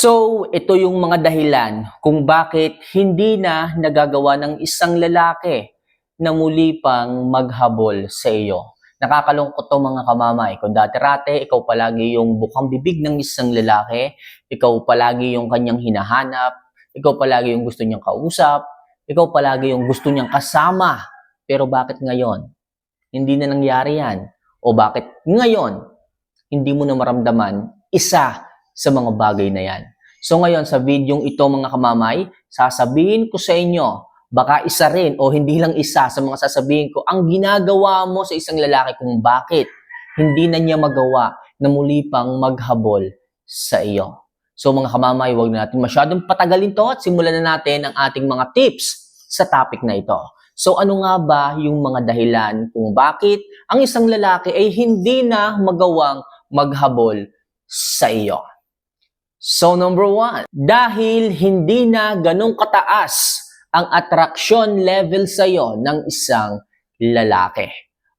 So, ito yung mga dahilan kung bakit hindi na nagagawa ng isang lalaki na muli pang maghabol sa iyo. Nakakalungkot to mga kamamay. Kung dati-rate, ikaw palagi yung bukang bibig ng isang lalaki, ikaw palagi yung kanyang hinahanap, ikaw palagi yung gusto niyang kausap, ikaw palagi yung gusto niyang kasama. Pero bakit ngayon? Hindi na nangyari yan. O bakit ngayon, hindi mo na maramdaman isa sa mga bagay na yan. So ngayon sa videong ito mga kamamay, sasabihin ko sa inyo, baka isa rin o hindi lang isa sa mga sasabihin ko, ang ginagawa mo sa isang lalaki kung bakit hindi na niya magawa na muli pang maghabol sa iyo. So mga kamamay, huwag na natin masyadong patagalin to at simulan na natin ang ating mga tips sa topic na ito. So ano nga ba yung mga dahilan kung bakit ang isang lalaki ay hindi na magawang maghabol sa iyo? So number one, dahil hindi na ganong kataas ang attraction level sa iyo ng isang lalaki.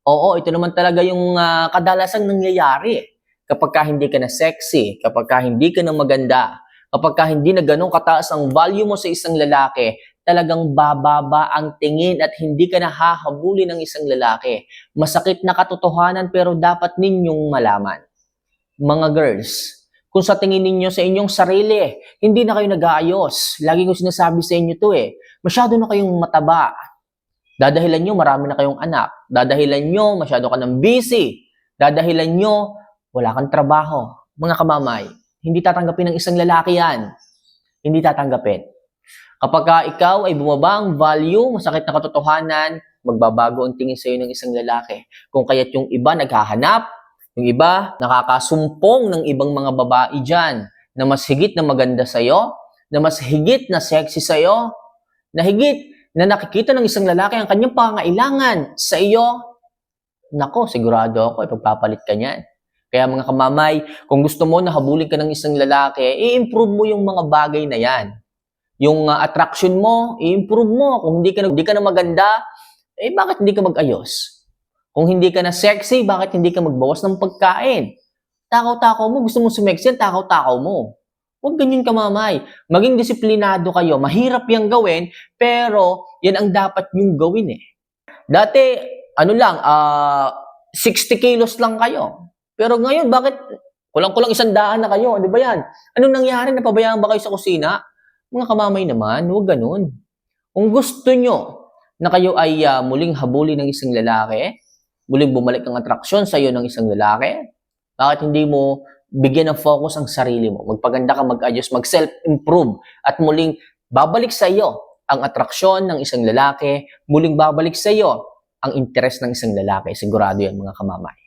Oo, ito naman talaga yung ah, kadalasang nangyayari. Kapag ka hindi ka na sexy, kapag ka hindi ka na maganda, kapag ka hindi na ganong kataas ang value mo sa isang lalaki, talagang bababa ang tingin at hindi ka na hahabulin ng isang lalaki. Masakit na katotohanan pero dapat ninyong malaman. Mga girls, kung sa tingin ninyo sa inyong sarili, hindi na kayo nag-aayos. Lagi ko sinasabi sa inyo to eh. Masyado na kayong mataba. Dadahilan nyo, marami na kayong anak. Dadahilan nyo, masyado ka ng busy. Dadahilan nyo, wala kang trabaho. Mga kamamay, hindi tatanggapin ng isang lalaki yan. Hindi tatanggapin. Kapag ka ikaw ay bumaba ang value, masakit na katotohanan, magbabago ang tingin sa iyo ng isang lalaki. Kung kaya't yung iba naghahanap, yung iba nakakasumpong ng ibang mga babae dyan na mas higit na maganda sa iyo, na mas higit na sexy sa iyo, na higit na nakikita ng isang lalaki ang kanyang pangailangan sa iyo, nako, sigurado ako, ipagpapalit ka niyan. Kaya mga kamamay, kung gusto mo na habulin ka ng isang lalaki, i-improve mo yung mga bagay na yan. Yung uh, attraction mo, i-improve mo. Kung hindi ka, na, hindi ka na maganda, eh bakit hindi ka mag-ayos? Kung hindi ka na sexy, bakit hindi ka magbawas ng pagkain? Takaw-takaw mo, gusto mo sumexy, takaw-takaw mo. Huwag ganyan kamamay. Maging disiplinado kayo. Mahirap yung gawin, pero yan ang dapat yung gawin eh. Dati, ano lang, ah 60 kilos lang kayo. Pero ngayon, bakit kulang-kulang isang daan na kayo? Di ba yan? Anong nangyari? Napabayaan ba kayo sa kusina? Mga kamamay naman, huwag ganun. Kung gusto nyo na kayo ay ah, muling habulin ng isang lalaki, muling bumalik ang atraksyon sa iyo ng isang lalaki, bakit hindi mo bigyan ng focus ang sarili mo? Magpaganda ka, mag-adjust, mag-self-improve, at muling babalik sa iyo ang atraksyon ng isang lalaki, muling babalik sa iyo ang interes ng isang lalaki. Sigurado yan mga kamamay.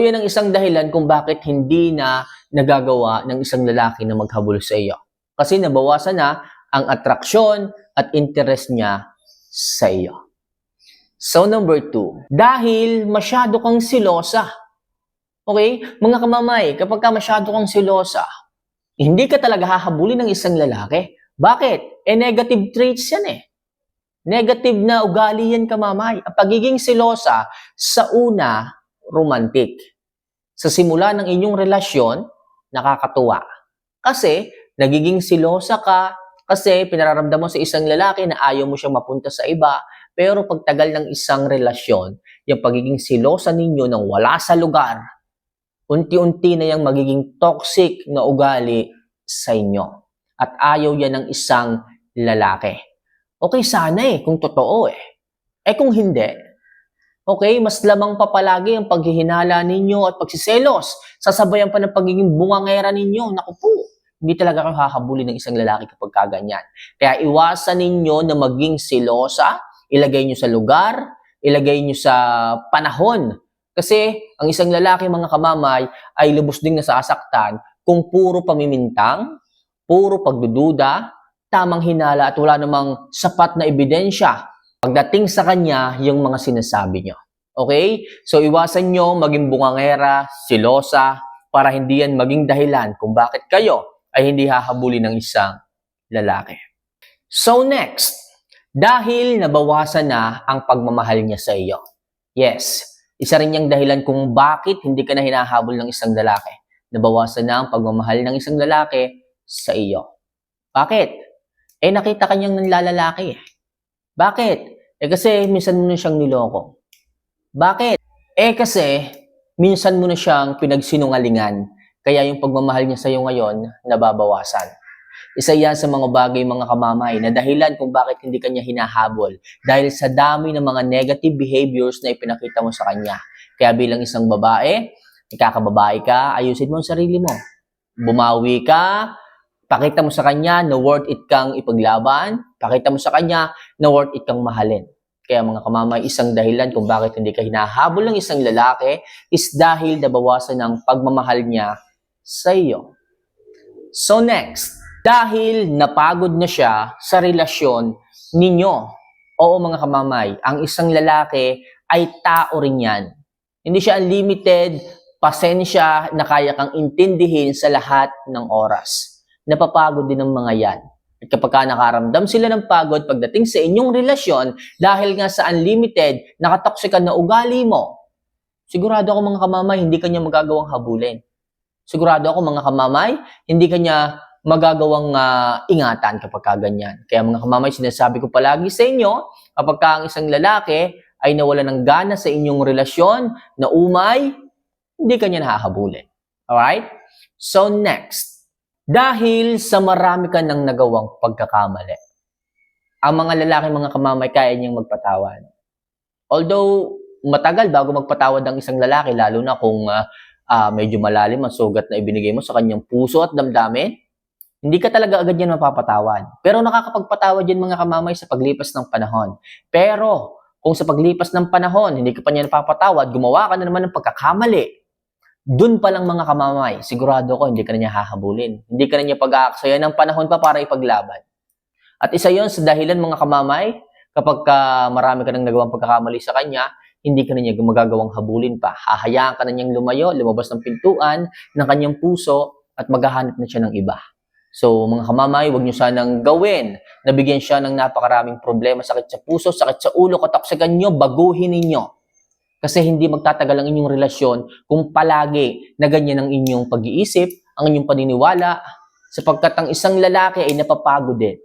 Yan ang isang dahilan kung bakit hindi na nagagawa ng isang lalaki na maghabol sa iyo. Kasi nabawasan na ang atraksyon at interest niya sa iyo. So number two, dahil masyado kang silosa. Okay? Mga kamamay, kapag ka masyado kang silosa, hindi ka talaga hahabulin ng isang lalaki. Bakit? Eh, negative traits yan eh. Negative na ugali yan kamamay. Ang pagiging silosa, sa una, romantic. Sa simula ng inyong relasyon, nakakatuwa. Kasi, nagiging silosa ka, kasi pinararamdam mo sa isang lalaki na ayaw mo siyang mapunta sa iba, pero pagtagal ng isang relasyon, yung pagiging silosa ninyo nang wala sa lugar, unti-unti na yung magiging toxic na ugali sa inyo. At ayaw yan ng isang lalaki. Okay, sana eh, kung totoo eh. Eh kung hindi, okay, mas lamang pa palagi ang paghihinala ninyo at pagsiselos. Sasabayan pa ng pagiging bungangera ninyo. Naku po, hindi talaga kayo hahabulin ng isang lalaki kapag kaganyan. Kaya iwasan ninyo na maging silosa, ilagay nyo sa lugar, ilagay nyo sa panahon. Kasi ang isang lalaki, mga kamamay, ay lubos ding nasasaktan kung puro pamimintang, puro pagdududa, tamang hinala at wala namang sapat na ebidensya pagdating sa kanya yung mga sinasabi nyo. Okay? So iwasan nyo maging bungangera, silosa, para hindi yan maging dahilan kung bakit kayo ay hindi hahabulin ng isang lalaki. So next, dahil nabawasan na ang pagmamahal niya sa iyo. Yes, isa rin yung dahilan kung bakit hindi ka na hinahabol ng isang lalaki. Nabawasan na ang pagmamahal ng isang lalaki sa iyo. Bakit? Eh nakita kanyang nanlalalaki. Bakit? Eh kasi minsan mo na siyang niloko. Bakit? Eh kasi minsan mo na siyang pinagsinungalingan. Kaya yung pagmamahal niya sa iyo ngayon nababawasan. Isa yan sa mga bagay mga kamamay na dahilan kung bakit hindi kanya hinahabol dahil sa dami ng mga negative behaviors na ipinakita mo sa kanya. Kaya bilang isang babae, ikakababae ka, ayusin mo ang sarili mo. Bumawi ka, pakita mo sa kanya na worth it kang ipaglaban, pakita mo sa kanya na worth it kang mahalin. Kaya mga kamamay, isang dahilan kung bakit hindi ka hinahabol ng isang lalaki is dahil nabawasan ng pagmamahal niya sa iyo. So next, dahil napagod na siya sa relasyon ninyo. Oo mga kamamay, ang isang lalaki ay tao rin yan. Hindi siya unlimited, pasensya na kaya kang intindihin sa lahat ng oras. Napapagod din ng mga yan. At kapag ka nakaramdam sila ng pagod pagdating sa inyong relasyon dahil nga sa unlimited, nakatoksikan na ugali mo, sigurado ako mga kamamay, hindi kanya magagawang habulin. Sigurado ako mga kamamay, hindi kanya magagawang ah, ingatan kapag ka ganyan. Kaya mga kamamay, sinasabi ko palagi sa inyo, kapag ka ang isang lalaki ay nawala ng gana sa inyong relasyon, na umay, hindi kanya nahahabulin. Alright? So next, dahil sa marami ka nang nagawang pagkakamali, ang mga lalaki, mga kamamay, kaya niyang magpatawad. Although, matagal bago magpatawad ang isang lalaki, lalo na kung ah, ah, medyo malalim ang sugat na ibinigay mo sa kanyang puso at damdamin, hindi ka talaga agad yan mapapatawad. Pero nakakapagpatawad yan mga kamamay sa paglipas ng panahon. Pero kung sa paglipas ng panahon, hindi ka pa niya napapatawad, gumawa ka na naman ng pagkakamali, dun pa lang mga kamamay, sigurado ko hindi ka na niya hahabulin. Hindi ka na niya pag-aaksayan ng panahon pa para ipaglaban. At isa yon sa dahilan mga kamamay, kapag ka marami ka nang nagawang pagkakamali sa kanya, hindi ka na niya magagawang habulin pa. Hahayaan ka na niyang lumayo, lumabas ng pintuan ng kanyang puso at maghahanap na siya ng iba. So, mga kamamay, huwag niyo sanang gawin. Nabigyan siya ng napakaraming problema, sakit sa puso, sakit sa ulo, katoksikan niyo, baguhin ninyo. Kasi hindi magtatagal ang inyong relasyon kung palagi na ganyan ang inyong pag-iisip, ang inyong paniniwala, sapagkat ang isang lalaki ay napapagod din.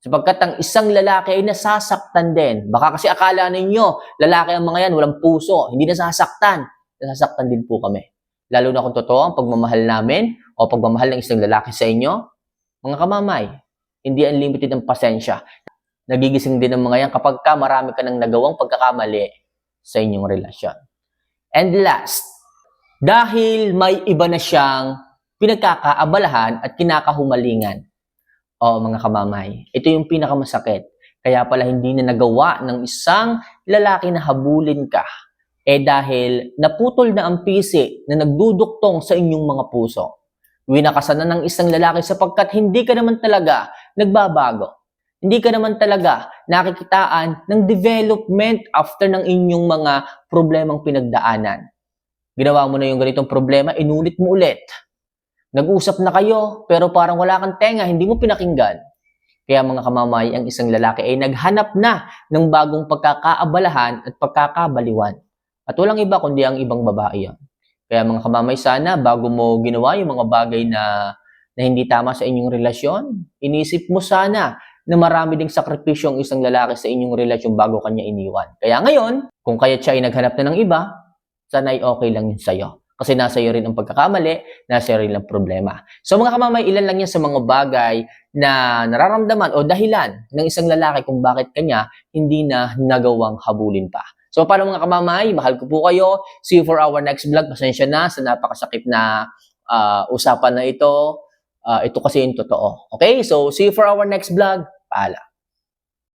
Sapagkat ang isang lalaki ay nasasaktan din. Baka kasi akala ninyo, lalaki ang mga yan, walang puso, hindi nasasaktan. Nasasaktan din po kami. Lalo na kung totoo ang pagmamahal namin o pagmamahal ng isang lalaki sa inyo, mga kamamay, hindi unlimited ang pasensya. Nagigising din ang mga yan kapag ka marami ka nang nagawang pagkakamali sa inyong relasyon. And last, dahil may iba na siyang pinagkakaabalahan at kinakahumalingan. O mga kamamay, ito yung pinakamasakit. Kaya pala hindi na nagawa ng isang lalaki na habulin ka. Eh dahil naputol na ang pisi na nagduduktong sa inyong mga puso. Winakasan na ng isang lalaki sapagkat hindi ka naman talaga nagbabago. Hindi ka naman talaga nakikitaan ng development after ng inyong mga problemang pinagdaanan. Ginawa mo na yung ganitong problema, inulit mo ulit. Nag-usap na kayo, pero parang wala kang tenga, hindi mo pinakinggan. Kaya mga kamamay, ang isang lalaki ay naghanap na ng bagong pagkakaabalahan at pagkakabaliwan. At walang iba kundi ang ibang babae yan. Kaya mga kamamay, sana bago mo ginawa yung mga bagay na, na hindi tama sa inyong relasyon, inisip mo sana na marami ding sakripisyo ang isang lalaki sa inyong relasyon bago kanya iniwan. Kaya ngayon, kung kaya siya ay naghanap na ng iba, sana ay okay lang yun sa'yo. Kasi nasa iyo rin ang pagkakamali, nasa iyo rin ang problema. So mga kamamay, ilan lang yan sa mga bagay na nararamdaman o dahilan ng isang lalaki kung bakit kanya hindi na nagawang habulin pa. So paano mga kamamay, mahal ko po kayo. See you for our next vlog. Pasensya na sa napakasakit na ah, usapan na ito. Ah, ito kasi yung totoo. Okay? So see you for our next vlog. Paalam.